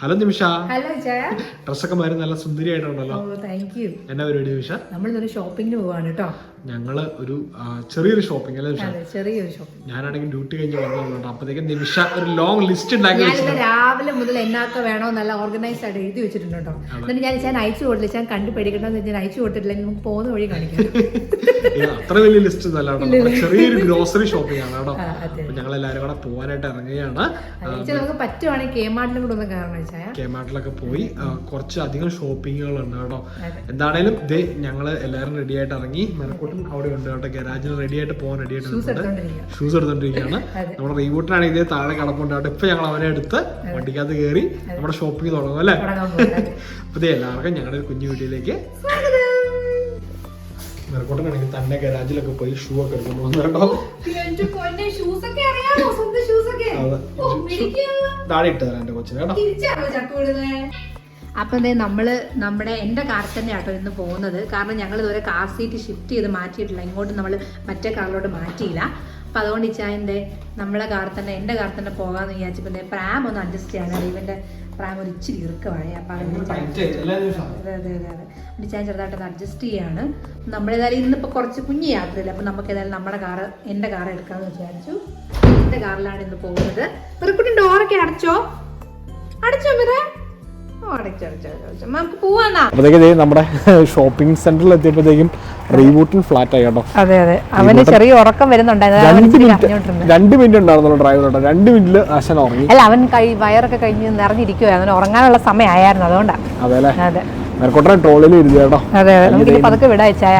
Hello നിമിഷ. Hello Jaya. ഡ്രസ്സൊക്കെ മാറി നല്ല സുന്ദരിയായിട്ടുണ്ടല്ലോ. ഓ താങ്ക് യു എന്നാ പരിപാടി നിമിഷ? നമ്മൾ ഷോപ്പിംഗിന് ഷോപ്പിങ്ങിന് പോവാണ് കേട്ടോ. ഞങ്ങൾ ഒരു ചെറിയൊരു ഷോപ്പിംഗ് അല്ലേ ചെറിയൊരു ഷോപ്പിംഗ് ഞാനാണെങ്കിൽ ഡ്യൂട്ടി കഴിഞ്ഞ് വന്നതുകൊണ്ട് അപ്പോഴത്തേക്കും നിമിഷ ഒരു ലോങ് ലിസ്റ്റ് ഉണ്ടാക്കി രാവിലെ മുതൽ എന്നാക്ക വേണോ നല്ല ഓർഗനൈസ് ആയിട്ട് എഴുതി വെച്ചിട്ടുണ്ട് കേട്ടോ. എന്നിട്ട് ഞാൻ ഞാൻ അയച്ചു കൊടുത്തില്ല ഞാൻ കണ്ടു പേടിക്കണമെന്ന് ഞാൻ അയച്ചു കൊടുത്തിട്ടില്ല. നമുക്ക് പോകുന്ന വഴി കാണിക്കാം. അത്ര വലിയ ലിസ്റ്റ് ഒന്നും അല്ല ചെറിയൊരു ഗ്രോസറി ഷോപ്പിംഗ് ആണ് കേട്ടോ. ഞങ്ങൾ എല്ലാവരും കൂടെ പോകാനായിട്ട് ഇറങ്ങുകയാണ്. നമുക്ക് പറ്റുവാണെങ്കിൽ കെ മാർട്ടിലും കൂടെ ഒന്ന് കാരണം വെച്ചാൽ കേമാട്ടിലൊക്കെ പോയി കുറച്ച് അധികം ഷോപ്പിങ്ങുകൾ ഉണ്ട് കേട്ടോ. എന്താണേലും ഇത് ഞങ്ങൾ എല്ലാവരും റെഡി ആയിട്ട് ഇറങ്ങി മെനക്കൂട്ടൻ അവിടെ ഉണ്ട് അവിടെ ഗരാജിൽ റെഡി ആയിട്ട് പോകാൻ റെഡി ആയിട്ട് ഷൂസ് എടുത്തോണ്ടിരിക്കുകയാണ്. നമ്മുടെ റീബൂട്ടിനാണ് ഇതേ താഴെ കിടപ്പുണ്ട്. അവിടെ ഇപ്പൊ ഞങ്ങൾ അവനെ എടുത്ത് വണ്ടിക്കകത്ത് കയറി നമ്മുടെ ഷോപ്പിംഗ് തുടങ്ങും അല്ലേ? അപ്പൊ എല്ലാവർക്കും ഞങ്ങളുടെ ഒരു കുഞ്ഞു വീട്ടിലേക്ക് മെറക്കോട്ടനാണെങ്കിൽ തന്നെ ഗരാജിലൊക്കെ പോയി ഷൂ ഒക്കെ എടുക്കുന്നു വന്നു കേട്ടോ. ഷൂസൊക്കെ അറിയാമോ? സ്വന്തം ഷൂസൊക്കെ അതെ. താഴെ ഇട്ട് തരാം എന്റെ കൊച്ചിനെ കേട്ടോ. അപ്പം ദേ നമ്മൾ നമ്മുടെ എന്റെ കാറിൽ തന്നെ ആട്ടോ ഇന്ന് പോകുന്നത്. കാരണം ഞങ്ങൾ ഇതുവരെ കാർ സീറ്റ് ഷിഫ്റ്റ് ചെയ്ത് മാറ്റിയിട്ടില്ല. ഇങ്ങോട്ട് നമ്മൾ മറ്റേ കാറിലോട്ട് മാറ്റിയില്ല. അപ്പം അതുകൊണ്ട് ഇച്ചായന്റെ നമ്മളെ കാർ തന്നെ എന്റെ കാർ തന്നെ പോകാമെന്ന് വിചാരിച്ചപ്പോൾ ദേ പ്രാം ഒന്ന് അഡ്ജസ്റ്റ് ചെയ്യാൻ ഇവന്റെ പ്രാം ഒരു ഇച്ചിരി ഇറുക്കമായി അപ്പം അതെ അതെ അതെ അതെ. ഇച്ചാൻ ചെറുതായിട്ട് ചെറുതായിട്ടൊന്ന് അഡ്ജസ്റ്റ് ചെയ്യാണ്. നമ്മളേതായാലും ഇന്നിപ്പോൾ കുറച്ച് കുഞ്ഞു യാത്രയില്ല? അപ്പം നമുക്ക് ഏതായാലും നമ്മുടെ കാറ് എന്റെ കാർ എടുക്കാമെന്ന് വിചാരിച്ചു. എന്റെ കാറിലാണ് ഇന്ന് പോകുന്നത്. പെറുക്കുട്ടി ഡോറൊക്കെ അടച്ചോ? അടച്ചോ മിറ? അപ്പോഴത്തേക്ക് നമ്മുടെ ഷോപ്പിംഗ് സെന്ററിൽ എത്തിയപ്പോഴത്തേക്കും റീബൂട്ടിൽ ഫ്ലാറ്റ് ആയി കേട്ടോ. അതെ അതെ. അവന് ചെറിയ ഉറക്കം വരുന്നുണ്ടായിരുന്നു. രണ്ട് മിനിറ്റ് ഉണ്ടായിരുന്നല്ലോ ഡ്രൈവർ കേട്ടോ. രണ്ട് മിനിറ്റിൽ അശൻ ഉറങ്ങി. അല്ല അവൻ കൈ വയറൊക്കെ കഴിഞ്ഞ് നിറഞ്ഞിരിക്കുവായിരുന്നു. അവന് ഉറങ്ങാനുള്ള സമയമായിരുന്നു അതുകൊണ്ടാണ് അതെ അതെ. മെറക്കോട്ടനെ ട്രോളിൽ ഇരുന്ന് കേട്ടോ. അതെ അതെ. നമുക്ക് പതുക്കെ വിടാച്ചായ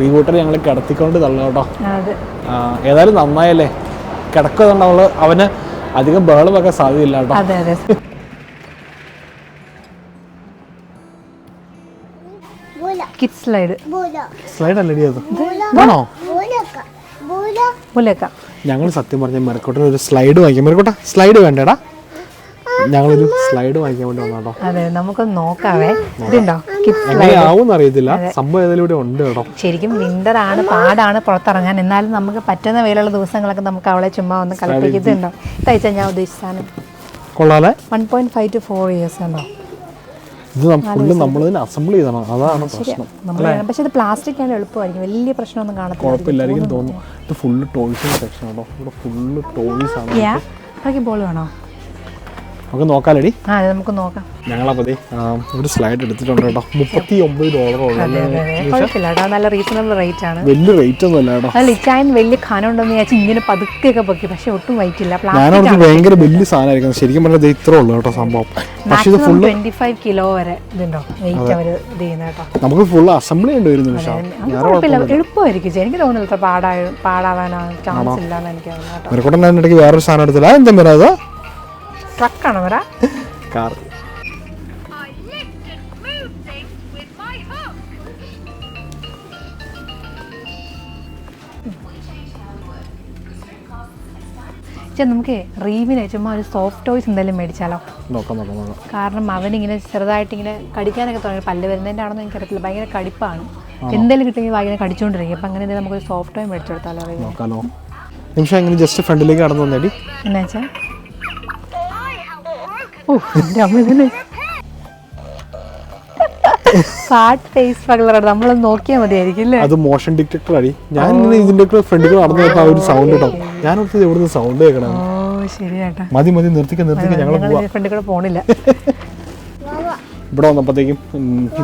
റീബൂട്ടിൽ ഞങ്ങൾ കിടത്തിക്കൊണ്ട് തള്ളു കേട്ടോ. ഏതായാലും നന്നായല്ലേ? കിടക്കുന്നുണ്ട് അവൾ. അവന് അധികം ബഹളം വെക്കാൻ സാധ്യതയില്ല കേട്ടോ അതെ അതെ കിഡ്സ് സ്ലൈഡ് സ്ലൈഡ് അല്ലടി അത്. ആണോ മുലക്ക ഞങ്ങൾ സത്യം പറഞ്ഞ മെറക്കോട്ടിന് ഒരു സ്ലൈഡ് വാങ്ങിക്കാം. മെറക്കോട്ട സ്ലൈഡ് വേണ്ടേടാ. ഞങ്ങളൊരു സ്ലൈഡ് വാങ്ങിക്കാൻ വേണ്ടി വന്നാട്ടോ അതെ നമുക്ക് നോക്കാവേ. ഇതുണ്ടോ? ആവും അറിയത്തില്ല. സംഭവം ഏതായാലും ഉണ്ട് കേട്ടോ. ശരിക്കും വിന്റർ ആണ് പാടാണ് പുറത്തിറങ്ങാൻ. എന്നാലും നമുക്ക് പറ്റുന്ന വെയിലുള്ള ദിവസങ്ങളൊക്കെ നമുക്ക് അവളെ ചുമ്മാ ഒന്ന് കളിപ്പിക്കുന്നുണ്ടോ? തയ്ച്ചാൽ ഞാൻ ഉദ്ദേശിച്ച സാധനം കൊള്ളാലേ. One point five two four years ഉണ്ടോ? ഇത് ഫുള്ള് നമ്മൾ തന്നെ അസംബിൾ ചെയ്തണം അതാണ് പ്രശ്നം. പക്ഷെ ഇത് പ്ലാസ്റ്റിക് ആണ് എളുപ്പമായിരിക്കും. വലിയ പ്രശ്നമൊന്നും കാണത്തില്ല. കുഴപ്പമില്ലായിരിക്കും തോന്നുന്നു ഇത് ഫുള്ള് ടോയ്സിന്റെ സെക്ഷൻ ആണോ? ഇവിടെ ഫുള്ള് ടോയ്സ് ആണ്. ബോൾ വേണോ? നമുക്ക് നോക്കാലടി. നമുക്ക് നോക്കാം. ഞങ്ങളപ്പതി ഒരു സ്ലൈഡ് എടുത്തിട്ടുണ്ട് കേട്ടോ. മുപ്പത്തി ഒമ്പത് ഡോളർ നല്ല റീസണബിൾ റേറ്റ് ആണ്. വലിയ റേറ്റ് ഒന്നും അല്ല കേട്ടോ. അല്ല ഇച്ചായൻ വലിയ ഖാനം ഉണ്ടെന്ന് ചോദിച്ചാൽ ഇങ്ങനെ പതുക്കെയൊക്കെ പൊക്കി. പക്ഷെ ഒട്ടും വൈറ്റില്ല ഞാനവർക്ക് ഭയങ്കര വലിയ സാധനമായിരിക്കും. ശരിക്കും പറഞ്ഞാൽ ഇത് ഇത്രേ ഉള്ളൂ കേട്ടോ സംഭവം. പക്ഷേ ഇത് ഫുൾ ട്വന്റി ഫൈവ് കിലോ വരെ ഇതുണ്ടോ? വെയിറ്റ് അവർ ഇത് ചെയ്യുന്ന കേട്ടോ. നമുക്ക് ഫുൾ അസംബ്ലി ഉണ്ട് ഒരു നിമിഷം അത് കുഴപ്പമില്ല. എളുപ്പമായിരിക്കും. എനിക്ക് തോന്നുന്നില്ല പാടാ പാടാവാനാണ് ചാൻസ് ഇല്ലാന്ന് എനിക്ക് തോന്നുന്നു കേട്ടോ. വേറൊരു സാധനം എടുത്തില്ല. എന്താ അത്? ട്രക്കാണോ വരാ? കാർ നമുക്ക് റീവിനെ ചുമ്മാ ഒരു സോഫ്റ്റ് ടോയ്സ് എന്തെങ്കിലും മേടിച്ചാലോ? നോക്കാം നോക്കാം നോക്കാം. കാരണം അവനിങ്ങനെ ചെറുതായിട്ട് ഇങ്ങനെ കടിക്കാനൊക്കെ തുടങ്ങി. പല്ല് വരുന്നതിന്റെ ആണെന്ന് എനിക്കറിയത്തില്ല. ഭയങ്കര കടിപ്പാണ്. എന്തെങ്കിലും കിട്ടുമെങ്കിൽ ഭയങ്കര കടിച്ചുകൊണ്ടിരിക്കും അപ്പം അങ്ങനെ എന്തെങ്കിലും നമുക്കൊരു സോഫ്റ്റ് ടോയ് മേടിച്ചു കൊടുത്താലോ നോക്കാലോ നിമിഷം എങ്ങനെ ജസ്റ്റ് ഫ്രണ്ടിലേക്ക് കടന്നു വന്നേടി. എന്നാ വെച്ചാൽ എന്റെ അമ്മ ഇതിന് ഫാറ്റ് ഫേസ് പകളറാണ് നമ്മളൊന്ന് നോക്കിയാൽ മതിയായിരിക്കും അല്ലേ? അത് മോഷൻ ഡിറ്റക്ടർ അടി ഞാൻ ഇതിന്റെ ഒക്കെ ഫ്രണ്ടിൽ നടന്നു ആ ഒരു സൗണ്ട് കേട്ടോ. ഞാൻ ഓർത്തത് എവിടുന്ന് സൗണ്ട് കേൾക്കണം ഓ ശരിയാട്ടാ മതി മതി നിർത്തിക്ക നിർത്തിക്ക ഞങ്ങൾ പോവാം. ഫ്രണ്ടിൽ കൂടെ പോണില്ല. ഇവിടെ വന്നപ്പോഴത്തേക്കും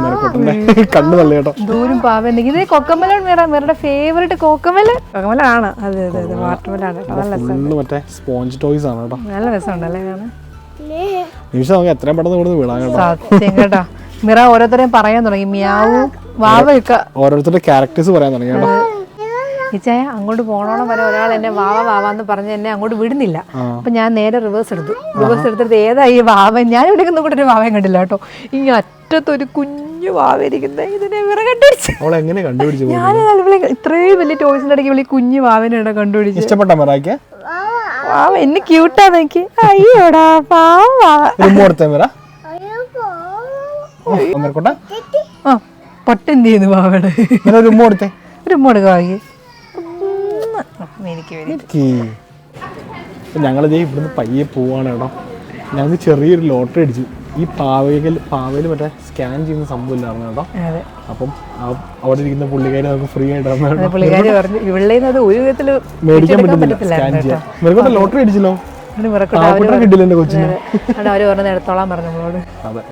മെറക്കോട്ടന്റെ കണ്ണ് തള്ളി കേട്ടോ. ദൂരം പാവുണ്ടെങ്കിൽ ഇത് കൊക്കമലാണ് മേറ മേരുടെ ഫേവറേറ്റ് കോക്കമല? കൊക്കമല ആണ് അതെ അതെ അതെ വാട്ടർമലാണ് നല്ല രസം ഫുള്ള് മറ്റേ സ്പോഞ്ച് ടോയ്സ് ആണ് കേട്ടോ. നല്ല രസമുണ്ടല്ലേ കാണാൻ? നിമിഷം നമുക്ക് എത്രയും പെട്ടെന്ന് ഇവിടുന്ന് വിടാൻ കേട്ടോ. സത്യം കേട്ടോ. മിറ ഓരോരുത്തരെയും പറയാൻ തുടങ്ങി. മിയാവു വാവയൊക്കെ ഓരോരുത്തരുടെ ക്യാരക്ടേഴ്സ് പറയാൻ തുടങ്ങി കേട്ടോ. ഇച്ചായ അങ്ങോട്ട് പോണോളം വരെ ഒരാൾ എന്നെ വാവ വാവാന്ന് പറഞ്ഞ് എന്നെ അങ്ങോട്ട് വിടുന്നില്ല. അപ്പൊ ഞാൻ നേരെ റിവേഴ്സ് എടുത്തു. റിവേഴ്സ് എടുത്തിട്ട് ഏതാ ഈ വാവ ഞാൻ ഇവിടെ കൂടെ ഒരു വാവയും കണ്ടില്ല കേട്ടോ. ഈ അറ്റത്തൊരു കുഞ്ഞു വാവ ഇരിക്കുന്നത് ഇതിനെ വിറ കണ്ടുപിടിച്ചു. അവൾ എങ്ങനെ കണ്ടുപിടിച്ചു? ഞാൻ ഇത്രയും വലിയ ടോയ്സിന്റെ ഇടയ്ക്ക് വിളി കുഞ്ഞു വാവനെ കണ്ടുപിടിച്ചു. ഇഷ്ടപ്പെട്ട വാവ എന്നെ ക്യൂട്ടാ നോക്കി അയ്യോടാ പാവാ. ആ പൊട്ടെന്ത് ചെയ്യുന്നു എടുത്തേ. ഒരു മുടുക വാങ്ങി എനിക്ക് ഞങ്ങളിതേ ഇവിടുന്ന് പയ്യെ പോവാണ് കേട്ടോ. ഞങ്ങൾക്ക് ചെറിയൊരു ലോട്ടറി അടിച്ചു. ഈ പാവയിൽ പാവയിൽ മറ്റേ സ്കാൻ ചെയ്യുന്ന സംഭവം ഇല്ലായിരുന്നു കേട്ടോ അപ്പം അവിടെ ഇരിക്കുന്ന പുള്ളിക്കാരി നമുക്ക് ഫ്രീ ആയിട്ട് തന്നു കേട്ടോ. പുള്ളിക്കാരി പറഞ്ഞു ഇവിടെ ഒരു വിധത്തിൽ മേടിക്കാൻ പറ്റുന്നില്ല സ്കാൻ ചെയ്യാൻ. നിനക്കൊക്കെ ലോട്ടറി അടിച്ചല്ലോ? കിട്ടില്ല കൊച്ചിന്. അവർ പറഞ്ഞത് എടുത്തോളാൻ പറഞ്ഞു നമ്മളോട് അതെ.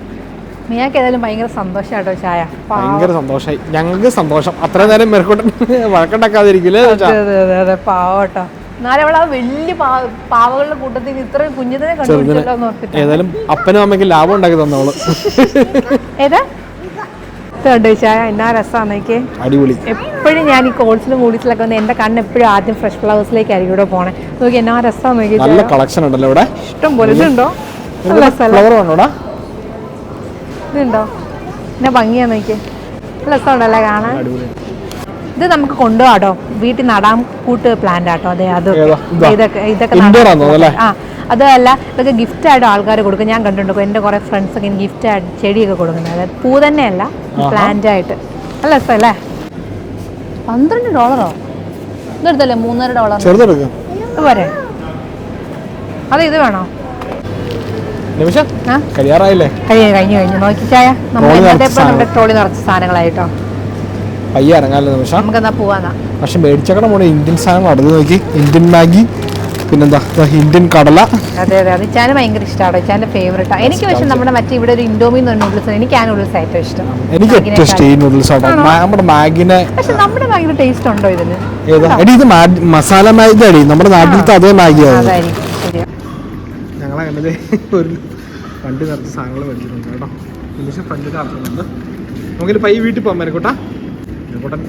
മിയാക്ക് ഏതായാലും ഭയങ്കര സന്തോഷാട്ടോ ചായ. ഭയങ്കര സന്തോഷമായി ഞങ്ങൾക്ക് സന്തോഷം. അത്രയും നേരം മെറക്കോട്ടൻ വഴക്കുണ്ടാക്കാതിരിക്കില്ലേ പാവട്ടോ പാവകളുടെ കൂട്ടത്തിൽ ഇത്രയും കുഞ്ഞിനെ കണ്ടുപിടിച്ചല്ലോ എന്ന് ഓർത്തിട്ട് ഏതായാലും അപ്പനും അമ്മയ്ക്ക് ലാഭം ഉണ്ടാക്കി തന്നോൾ ഏതാ? ചായ. എന്നാ രസമാണെന്നേക്ക് അടിപൊളി. എപ്പോഴും ഞാൻ ഈ കോൾസിലും കൂടിസിലൊക്കെ വന്ന് എന്റെ കണ്ണ് എപ്പോഴും ആദ്യം ഫ്രഷ് ഫ്ലവേഴ്സിലേക്കായിരിക്കും ഇവിടെ പോണേ. നോക്കി എന്നാ രസമാണ് നോക്കി നല്ല കളക്ഷൻ ഉണ്ടല്ലോ ഇവിടെ. ഇഷ്ടം പോലെ. ഇതുണ്ടോ? ഇതുണ്ടോ? എന്നാ ഭംഗിയാ നോക്കി രസമുണ്ടല്ലേ കാണാൻ? ഇത് നമുക്ക് കൊണ്ടുപോകാട്ടോ വീട്ടിൽ നടാൻ കൂട്ട് പ്ലാന്റ് ആട്ടോ. അതെ അത്? ഇതൊക്കെ ഇതൊക്കെ? ആ അതല്ല ഇതൊക്കെ ഗിഫ്റ്റ് ആയിട്ട് ആൾക്കാർ കൊടുക്കും. ഞാൻ കണ്ടിട്ടുണ്ട് എന്റെ കുറേ ഫ്രണ്ട്സ് ഒക്കെ ഗിഫ്റ്റ് ആയിട്ട് ചെടിയൊക്കെ കൊടുക്കുന്നത് അതായത് പൂ തന്നെയല്ല പ്ലാന്റ് ആയിട്ട്. നല്ല രസമല്ലേ പന്ത്രണ്ട് ഡോളറോ ഇതെടുത്തല്ലേ മൂന്നര ഡോളർ പോരെ. അതെ ഇത് വേണോ? കഴിഞ്ഞു കഴിഞ്ഞു. നോക്കിച്ചായ നോക്കി ചായ. നമ്മൾ ഇന്നത്തെ നമ്മുടെ ട്രോളി നിറച്ച സാധനങ്ങളായിട്ടോ പയ്യെ ഇറങ്ങാമല്ലോ നിമിഷം. നമുക്കെന്നാ പോവാന്നാ? പക്ഷെ മേടിച്ചക്കട പോണേ ഇന്ത്യൻ സാധനം അടുത്ത് നോക്കി. ഇന്ത്യൻ മാഗി പിന്നെന്താ ഇന്ത്യൻ കടല. അതെ അതെ അത് ഇച്ചാന് ഭയങ്കര ഇഷ്ടമാണ് ഇച്ചാന്റെ ഫേവറേറ്റ് എനിക്ക് പക്ഷെ നമ്മുടെ മറ്റേ ഇവിടെ ഒരു ഇൻഡോമി എന്ന് പറഞ്ഞ നൂഡിൽസ് എനിക്ക് ആ നൂഡിൽസ് ഏറ്റവും ഇഷ്ടം. എനിക്ക് ഏറ്റവും ഇഷ്ടം ഈ നൂഡിൽസ് ആണ്? നമ്മുടെ മാഗിനെ പക്ഷെ നമ്മുടെ മാഗിന് ടേസ്റ്റ് ഉണ്ടോ ഇതിന്? ഏതാ? എടി ഇത് മസാല മാഗി അടി നമ്മുടെ നാട്ടിലത്തെ അതേ മാഗി ആണ് അതെ ശരിയാണ് ഞങ്ങൾ ഞങ്ങളങ്ങനെ ഒരു വണ്ടി നിറച്ച് സാധനങ്ങൾ മേടിച്ചിട്ടുണ്ട് കേട്ടോ. നിമിഷം ഫ്രണ്ട് കാത്തുന്നുണ്ട് നമുക്കിനി പയ്യ വീട്ടിൽ പോകാൻ മേനക്കോട്ടാ. മേനക്കോട്ടൻ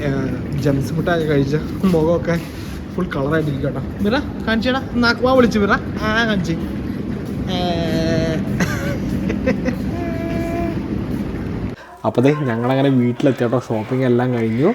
ജംസ് മുട്ടായി കഴിച്ച മുഖമൊക്കെ ഫുൾ കളറായിട്ടിരിക്കും കേട്ടോ. മിറ കാണിച്ചേടാ നാക്കുവാ വിളിച്ചു മിറ. ആ കാണിച്ച്. അപ്പോഴേ ഞങ്ങളങ്ങനെ വീട്ടിലെത്തി കേട്ടോ. ഷോപ്പിംഗ് എല്ലാം കഴിഞ്ഞു.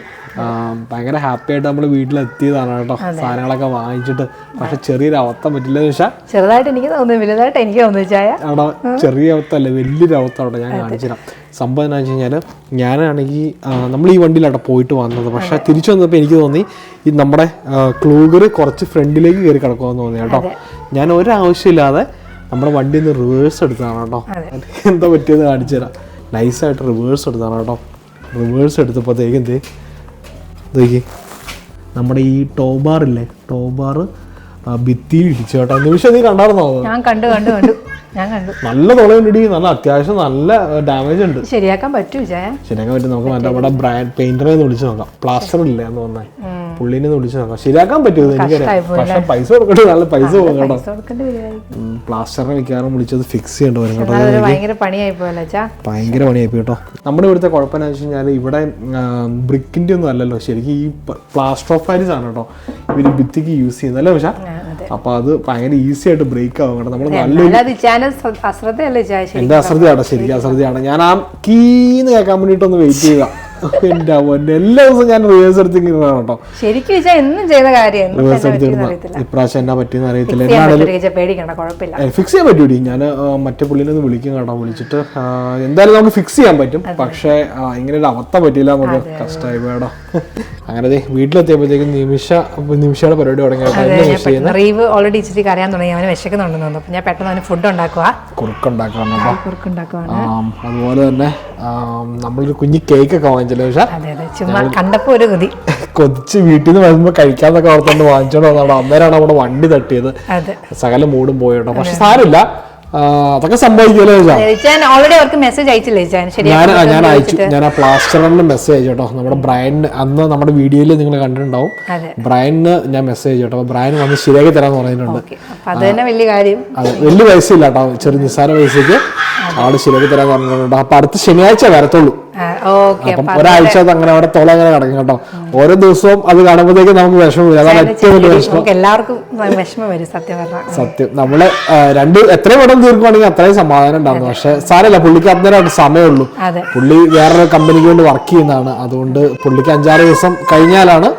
ഭയങ്കര ഹാപ്പി ആയിട്ട് നമ്മൾ വീട്ടിലെത്തിയതാണ് കേട്ടോ. സാധനങ്ങളൊക്കെ വാങ്ങിച്ചിട്ട്. പക്ഷെ ചെറിയൊരു അവസ്ഥ പറ്റില്ല വെച്ചാൽ ചെറുതായിട്ട് എനിക്ക് തോന്നുന്നു വലുതായിട്ട് എനിക്ക് തോന്നുന്നു ചെറിയ അവത്തല്ല വലിയൊരു അവസ്ഥ അവിടെ ഞാൻ കാണിച്ചുതരാം. സംഭവം എന്താ വെച്ച് കഴിഞ്ഞാൽ ഞാനാണെങ്കിൽ നമ്മൾ ഈ വണ്ടിയിലാണ് പോയിട്ട് വന്നത്. പക്ഷെ തിരിച്ചു വന്നപ്പോൾ എനിക്ക് തോന്നി ഈ നമ്മുടെ ക്ലൂഗർ കുറച്ച് ഫ്രണ്ടിലേക്ക് കയറി കിടക്കുമെന്ന് തോന്നി കേട്ടോ. ഞാൻ ഒരാവശ്യമില്ലാതെ നമ്മുടെ വണ്ടി ഒന്ന് റിവേഴ്സ് എടുത്താണ് കേട്ടോ എന്താ പറ്റിയെന്ന് കാണിച്ചു തരാം നൈസായിട്ട് റിവേഴ്സ് എടുത്താണ് കേട്ടോ. റിവേഴ്സ് എടുത്തപ്പോഴത്തേക്ക് എന്ത് നോക്കി. നമ്മുടെ ഈ ടോബാർ ഇല്ലേ ടോബാർ ഭിത്തിയിൽ ഇടിച്ചു കേട്ടോ നിമിഷം നീ കണ്ടായിരുന്നോ? ഞാൻ കണ്ടു കണ്ടു കണ്ടു. ഞാൻ കണ്ടു. നല്ല തുളയുണ്ടി നല്ല അത്യാവശ്യം നല്ല ഡാമേജ് ഉണ്ട്. ശരിയാക്കാൻ പറ്റൂ ശരിയാക്കാൻ പറ്റും. നമുക്ക് മറ്റേ നമ്മുടെ ബ്രാൻഡ് പെയിന്ററെ വിളിച്ചു നോക്കാം. പ്ലാസ്റ്റർ ഇല്ല എന്ന് പറഞ്ഞാൽ പുള്ളിനെ വിളിച്ചു നോക്കാം. ശരിയാക്കാൻ പറ്റുമോ എനിക്കറിയാം. പക്ഷെ പൈസ കൊടുക്കട്ടെ നല്ല പൈസ കൊടുക്കണം പ്ലാസ്റ്ററിനെ മിക്കവാറും വിളിച്ചത് ഫിക്സ് ചെയ്യേണ്ടി വരും കേട്ടോ. ഭയങ്കര പണിയായി ഭയങ്കര പണിയായി കേട്ടോ. നമ്മുടെ ഇവിടുത്തെ കുഴപ്പമെന്ന് വെച്ച് കഴിഞ്ഞാൽ ഇവിടെ ബ്രിക്കിന്റെ ഒന്നും അല്ലല്ലോ. ശരിക്കും ഈ പ്ലാസ്റ്റർ ഓഫ് പാരീസ് ആണ് കേട്ടോ. ഇവർ ഭിത്തിക്ക് യൂസ് ചെയ്യുന്നല്ലേ പക്ഷേ അതെ അപ്പൊ അത് ഭയങ്കര ഈസി ആയിട്ട് ബ്രേക്ക് ആവുകയാണ് നമ്മൾ നല്ല എന്റെ അശ്രദ്ധയാണ് ശരിക്കും അശ്രദ്ധയാണ്. ഞാൻ ആ കീന്ന് കേൾക്കാൻ വേണ്ടിട്ട് ഒന്ന് വെയിറ്റ് ചെയ്യുക എന്റെ അവന്റെ എല്ലാ ദിവസവും ഞാൻ റിവേഴ്സ് എടുത്തിങ്ങനെ കേട്ടോ. ശരിക്കും എന്നും ചെയ്ത കാര്യം. റിവേഴ്സ് എടുത്തിരുന്ന ഇപ്രാവശ്യം എന്നാ പറ്റിയെന്ന് അറിയത്തില്ല. കുഴപ്പമില്ല. ഫിക്സ് ചെയ്യാൻ പറ്റൂടി. ഞാൻ മറ്റേ പുള്ളിനെ ഒന്ന് വിളിക്കും കേട്ടോ വിളിച്ചിട്ട്. എന്തായാലും നമുക്ക് ഫിക്സ് ചെയ്യാൻ പറ്റും. പക്ഷേ ഇങ്ങനെ ഒരു അവസ്ഥ പറ്റിയില്ല നമുക്ക്. കഷ്ടമായി വേടോ അങ്ങനെ വീട്ടിലെത്തിയപ്പോഴത്തേക്കും നിമിഷ നിമിഷയുടെ പരിപാടി തുടങ്ങിയ റീവ് ഓൾറെഡി ഇച്ചിരി കരയാൻ തുടങ്ങി. അവന് വിശക്കുന്നുണ്ടെന്ന് തോന്നുന്നു. അപ്പൊ ഞാൻ പെട്ടെന്ന് അവന് ഫുഡ് ഉണ്ടാക്കുക ആം, അതുപോലെ തന്നെ നമ്മളൊരു കുഞ്ഞു കേക്ക് ഒക്കെ വാങ്ങിച്ചല്ലോ പക്ഷേ ചുമ്മാ കണ്ടപ്പോ ഒരു ഗതി. കൊതിച്ച് വീട്ടിൽ നിന്ന് വരുമ്പോൾ കഴിക്കാന്നൊക്കെ ഓർത്തോണ്ട് വാങ്ങിച്ചോണ്ട് വന്നതാണ്? അന്നേരമാണ് നമ്മുടെ വണ്ടി തട്ടിയത്. സകല മൂടും പോയോട്ടോ പക്ഷെ സാരമില്ല. അതൊക്കെ സംഭവിക്കുമല്ലോ ഓൾറെഡി അവർക്ക് മെസ്സേജ് അയച്ചില്ലേ ഞാൻ ഞാൻ അയച്ചു. ഞാൻ ആ പ്ലാസ്റ്ററിന് മെസ്സേജ് അയച്ചു കേട്ടോ. നമ്മുടെ ബ്രയന് അന്ന് നമ്മുടെ വീഡിയോയിൽ നിങ്ങൾ കണ്ടിട്ടുണ്ടാവും. ബ്രയന് ഞാൻ മെസ്സേജ് കേട്ടോ. അപ്പോൾ ബ്രയൻ വന്ന് ശരിയാക്കി തരാന്ന് പറഞ്ഞിട്ടുണ്ട്. അപ്പൊ വലിയ കാര്യം. വലിയ പൈസ ഇല്ല കേട്ടോ. ചെറിയ നിസ്സാര പൈസക്ക് ആൾ ശരിയാക്കി തരാൻ പറഞ്ഞിട്ടുണ്ട്. അപ്പൊ അടുത്ത ശനിയാഴ്ച വരത്തുള്ളൂ. അപ്പം ഒരാഴ്ച അത് അങ്ങനെ അവിടെ തൊള അങ്ങനെ കിടക്കും കേട്ടോ. ഓരോ ദിവസവും അത് കാണുമ്പോഴത്തേക്ക് നമുക്ക് വിഷമം വരും. അതാണ് ഏറ്റവും വലിയ വിഷമം. എല്ലാവർക്കും വിഷമം വരും സത്യം പറഞ്ഞാൽ. സത്യം. നമ്മൾ രണ്ട് എത്രയും പെട്ടെന്ന് തീർക്കുവാണെങ്കിൽ അത്രയും സമാധാനം ഉണ്ടാകും പക്ഷെ സാരല്ല പുള്ളിക്ക് അന്നേരം സമയമുള്ളൂ. പുള്ളി വേറൊരു കമ്പനിക്ക് വേണ്ടി വർക്ക് ചെയ്യുന്നതാണ്. അതുകൊണ്ട് പുള്ളിക്ക് അഞ്ചാറ് ദിവസം കഴിഞ്ഞാലാണ്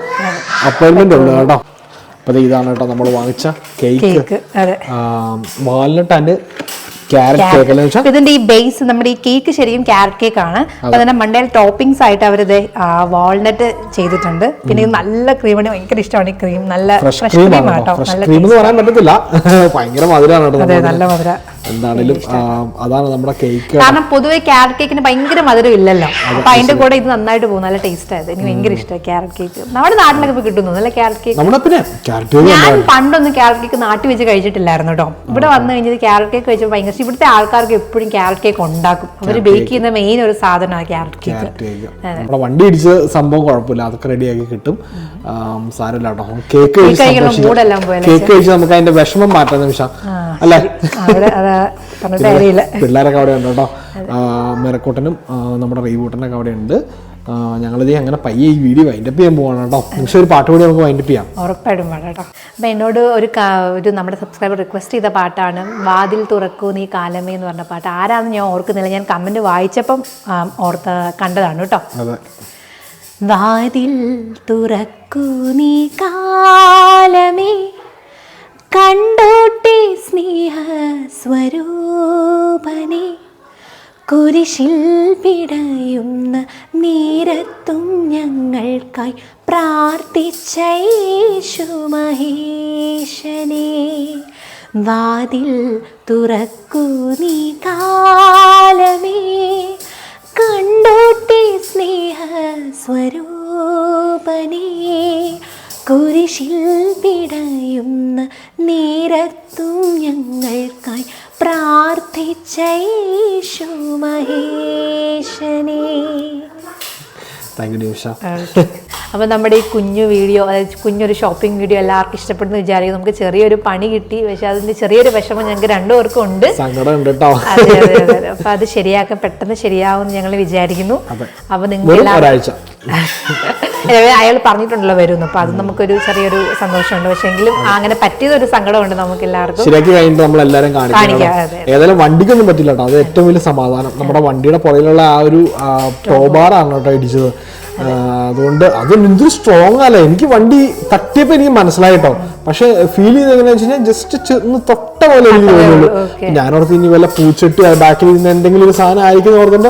അപ്പോയിന്റ്മെന്റ് ഉള്ളത് കേട്ടോ. അപ്പൊ ഇതാണ് കേട്ടോ നമ്മൾ വാങ്ങിച്ച കേക്ക്. വാൽനട്ട് ആൻഡ് ഇതിന്റെ ഈ ബേസ് നമ്മുടെ ഈ കേക്ക് ശരിക്കും ക്യാരറ്റ് കേക്ക് ആണ്. അപ്പൊ തന്നെ മണ്ടയിൽ ടോപ്പിംഗ്സ് ആയിട്ട് അവരിത് വാൾനട്ട് ചെയ്തിട്ടുണ്ട്. പിന്നെ ഇത് നല്ല ക്രീമാണ് ഭയങ്കര ഇഷ്ടമാണ് ഈ ക്രീം നല്ല ഫ്രഷ് ക്രീം ആട്ടോ. നല്ല ക്രീം എന്ന് പറയാൻ പറ്റത്തില്ല. ഭയങ്കര മധുരമാണ് അതെ നല്ല മധുര. എന്താണേലും അതാണ് നമ്മുടെ കേക്ക് കാരണം പൊതുവെ ക്യാരറ്റ് കേക്കിന് ഭയങ്കര മധുരം ഇല്ലല്ലോ. അപ്പൊ അതിന്റെ കൂടെ ഇത് നന്നായിട്ട് പോകും. നല്ല ടേസ്റ്റ് ആയത്. എനിക്ക് ഭയങ്കര ഇഷ്ടമായി ക്യാരറ്റ് കേക്ക് നമ്മുടെ നാട്ടിലൊക്കെ ഇപ്പൊ കിട്ടുന്നു നല്ല ക്യാരറ്റ് കേക്ക് നമ്മുടെ പിന്നെ ക്യാരറ്റ് കേക്ക് ഞാൻ പണ്ടൊന്നും ക്യാരറ്റ് കേക്ക് നാട്ടിൽ വെച്ച് കഴിച്ചിട്ടില്ലായിരുന്നു കേട്ടോ ഇവിടെ വന്നു കഴിഞ്ഞത് ക്യാരറ്റ് കേക്ക് കഴിച്ചപ്പോൾ ഭയങ്കര ഇവിടുത്തെ ആൾക്കാർക്ക് എപ്പോഴും ക്യാരറ്റ് കേക്ക് ഉണ്ടാക്കും. അവർ ബേക്ക് ചെയ്യുന്ന മെയിൻ ഒരു സാധനമാണ് ക്യാരറ്റ് കേക്ക് നമ്മുടെ വണ്ടി ഇടിച്ച സംഭവം കുഴപ്പമില്ല. അതൊക്കെ റെഡിയാക്കി കിട്ടും. സാരമില്ല കേട്ടോ കേക്ക് കേക്ക് കഴിച്ച് നമുക്ക് അതിന്റെ വിഷമം മാറ്റാൻ നിമിഷം. അല്ലേ? പിള്ളേരൊക്കെ അവിടെ ഉണ്ട് കേട്ടോ മെറക്കൂട്ടനും നമ്മുടെ റീവൂട്ടനൊക്കെ അവിടെ ഉണ്ട് ഞങ്ങൾ ഞങ്ങളിത് അങ്ങനെ പയ്യെ ഈ വീഡിയോ വൈൻഡപ്പ് ചെയ്യാൻ പോവാണ് കേട്ടോ. നിമിഷം ഒരു പാട്ട് കൂടി നമുക്ക് വൈൻഡപ്പ് ചെയ്യാം. ഉറപ്പായിട്ടും വേണം കേട്ടോ. അപ്പം എന്നോട് ഒരു ഒരു നമ്മുടെ സബ്സ്ക്രൈബർ റിക്വസ്റ്റ് ചെയ്ത പാട്ടാണ് വാതിൽ തുറക്കൂ നീ കാലമേ എന്ന് പറഞ്ഞ പാട്ട്. ആരാന്ന് ഞാൻ ഓർക്കുന്നില്ല. ഞാൻ കമന്റ് വായിച്ചപ്പം ഓർത്ത് ഓർത്ത കണ്ടതാണ് കേട്ടോ. അതെ. വാതിൽ തുറക്കൂ നീ കാലമേ കണ്ടോട്ടെ കുരിശിൽ പിടയുന്ന നേരത്തും ഞങ്ങൾക്കായി പ്രാർത്ഥിച്ച യേശു മഹേശനെ. വാതിൽ തുറക്കൂ നീ കാലമേ. കണ്ടോട്ടെ സ്നേഹ സ്വരൂപനെ കുരിശിൽ പിടയുന്ന നേരത്തും ഞങ്ങൾക്കായി പ്രാർത്ഥിച്ച യേശു മഹേശനെ. അപ്പോൾ നമ്മുടെ ഈ കുഞ്ഞു വീഡിയോ അതായത് കുഞ്ഞൊരു ഷോപ്പിംഗ് വീഡിയോ എല്ലാവർക്കും ഇഷ്ടപ്പെടുന്ന വിചാരിക്കും നമുക്ക് ചെറിയൊരു പണി കിട്ടി പക്ഷെ അതിന്റെ ചെറിയൊരു വിഷമം ഞങ്ങൾക്ക് രണ്ടുപേർക്കും ഉണ്ട്. അതെ അതെ അതെ അതെ. അപ്പൊ അത് ശരിയാക്കാൻ പെട്ടെന്ന് ശരിയാവുമെന്ന് ഞങ്ങൾ വിചാരിക്കുന്നു. അപ്പോൾ അപ്പൊ നിങ്ങൾ അയാൾ പറഞ്ഞിട്ടുണ്ടല്ലോ വരുന്നു. അപ്പൊ അത് നമുക്കൊരു ചെറിയൊരു സന്തോഷമുണ്ട്. പക്ഷെ എങ്കിലും അങ്ങനെ പറ്റിയതൊരു സങ്കടമുണ്ട് നമുക്ക് എല്ലാവർക്കും ശരിയാക്കി കഴിഞ്ഞിട്ട് നമ്മൾ എല്ലാവരും കാണിക്കാം, ഏതായാലും വണ്ടിക്കൊന്നും പറ്റില്ല കേട്ടോ. അത് ഏറ്റവും വലിയ സമാധാനം. നമ്മുടെ വണ്ടിയുടെ പുറകിലുള്ള ആ ഒരു ടോബാറാണ് കേട്ടോ ഇടിച്ചത്. അതുകൊണ്ട് അത് എന്തൊരു സ്ട്രോങ് അല്ല? എനിക്ക് വണ്ടി തട്ടിയപ്പോ എനിക്ക് മനസ്സിലായി കേട്ടോ. പക്ഷെ ഫീൽ ചെയ്ത് എങ്ങനെയാ വെച്ച് കഴിഞ്ഞാൽ ജസ്റ്റ് ചെന്ന് തൊട്ട പോലെ എനിക്ക് തോന്നുള്ളൂ okay. ഞാനോർത്ത് ഇനി വല്ല പൂച്ചട്ടി ബാക്കിൽ നിന്ന് എന്തെങ്കിലും ഒരു സാധനം ആയിരിക്കും ഓർത്തുകൊണ്ട്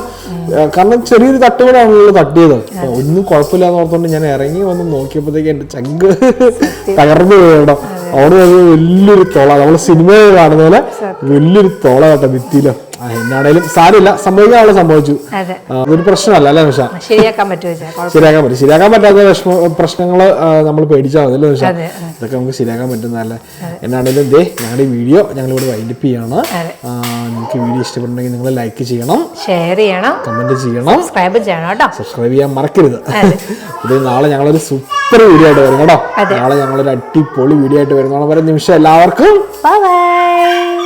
കാരണം ചെറിയൊരു തട്ടുകൂടാണല്ലോ തട്ടിയത്. ഒന്നും കുഴപ്പമില്ല എന്ന് ഓർത്തുകൊണ്ട് ഞാൻ ഇറങ്ങി വന്ന് നോക്കിയപ്പോഴത്തേക്ക് എന്റെ ചങ്ക് തകർന്നു പോയി കേട്ടോ. അവിടെ വലിയൊരു തോള. നമ്മൾ സിനിമയിൽ കാണുന്ന പോലെ വലിയൊരു തോള കേട്ടോ ഭിത്തിയിലോ. എന്നാണേലും സാരമില്ല. സംഭവിക്കാനുള്ള സംഭവിച്ചു. അതൊരു പ്രശ്നമല്ല അല്ലേ നിമിഷ? ശരിയാക്കാൻ പറ്റുമോ ശരിയാക്കാൻ പറ്റും. ശരിയാക്കാൻ പറ്റാത്ത വിഷമ പ്രശ്നങ്ങൾ നമ്മൾ പേടിച്ചാൽ മതി അല്ലേ നിഷ ഇതൊക്കെ നമുക്ക് ശരിയാക്കാൻ പറ്റുന്നതല്ലേ എന്നാണേലും ദേ ഞങ്ങളുടെ ഈ വീഡിയോ ഞങ്ങളിവിടെ വൈൻഡപ്പ് ചെയ്യാണ്. നിങ്ങൾക്ക് വീഡിയോ ഇഷ്ടപ്പെട്ടുണ്ടെങ്കിൽ നിങ്ങൾ ലൈക്ക് ചെയ്യണം. ഷെയർ ചെയ്യണം. കമന്റ് ചെയ്യണം. സബ്സ്ക്രൈബ് ചെയ്യണം കേട്ടോ. സബ്സ്ക്രൈബ് ചെയ്യാൻ മറക്കരുത്. ഇത് നാളെ ഞങ്ങളൊരു സൂപ്പർ വീഡിയോ ആയിട്ട് വരും കേട്ടോ. നാളെ ഞങ്ങളൊരു അടിപൊളി വീഡിയോ ആയിട്ട് വരുന്നോളം വരെ നിമിഷം എല്ലാവർക്കും ബൈ